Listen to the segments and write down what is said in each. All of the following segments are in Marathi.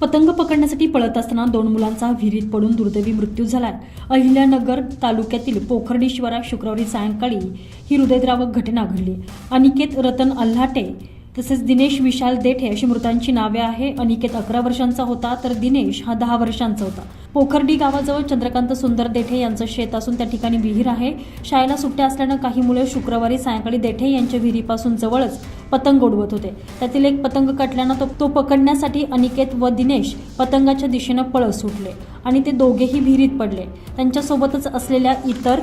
पतंग पकडण्यासाठी पळत असताना दोन मुलांचा विहिरीत पडून दुर्दैवी मृत्यू झाला. अहिल्यानगर तालुक्यातील पोखर्डी शिवारात शुक्रवारी सायंकाळी ही हृदयद्रावक घटना घडली. अनिकेत रतन अल्हाटे तसेच दिनेश विशाल देठे अशी मृतांची नावे आहे. अनिकेत अकरा वर्षांचा होता तर दिनेश हा दहा वर्षांचा होता. पोखर्डी गावाजवळ चंद्रकांत सुंदर देठे यांचं शेत असून त्या ठिकाणी विहीर आहे. शाळेला सुट्ट्या असल्यानं काही मुले शुक्रवारी सायंकाळी देठे यांच्या विहिरीपासून जवळच पतंग उडवत होते. त्यातील एक पतंग कटल्यानं तो तो पकडण्यासाठी अनिकेत व दिनेश पतंगाच्या दिशेनं पळस सुटले आणि ते दोघेही विहिरीत पडले. त्यांच्यासोबतच असलेल्या इतर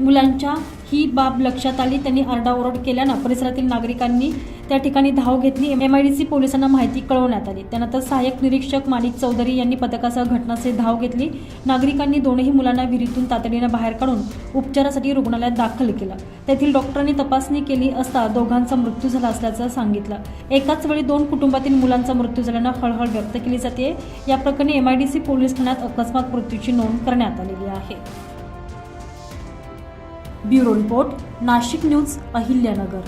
मुलांच्या ही बाब लक्षात आली त्यांनी आरडाओरड केल्यानं परिसरातील नागरिकांनी त्या ठिकाणी धाव घेतली. एम आय डी सी पोलिसांना माहिती कळवण्यात आली. त्यानंतर सहाय्यक निरीक्षक माणिक चौधरी यांनी पथकासह घटनास्थळी धाव घेतली. नागरिकांनी दोनही मुलांना विहिरीतून तातडीनं बाहेर काढून उपचारासाठी रुग्णालयात दाखल केलं. तेथील डॉक्टरांनी तपासणी केली असता दोघांचा मृत्यू झाला असल्याचं सांगितलं. एकाच वेळी दोन कुटुंबातील मुलांचा मृत्यू झाल्यानं हळहळ व्यक्त केली जाते. या प्रकरणी सी पोलीस ठाण्यात अकस्मात मृत्यूची नोंद करण्यात आलेली आहे. Bureau report Nashik news Ahilyanagar.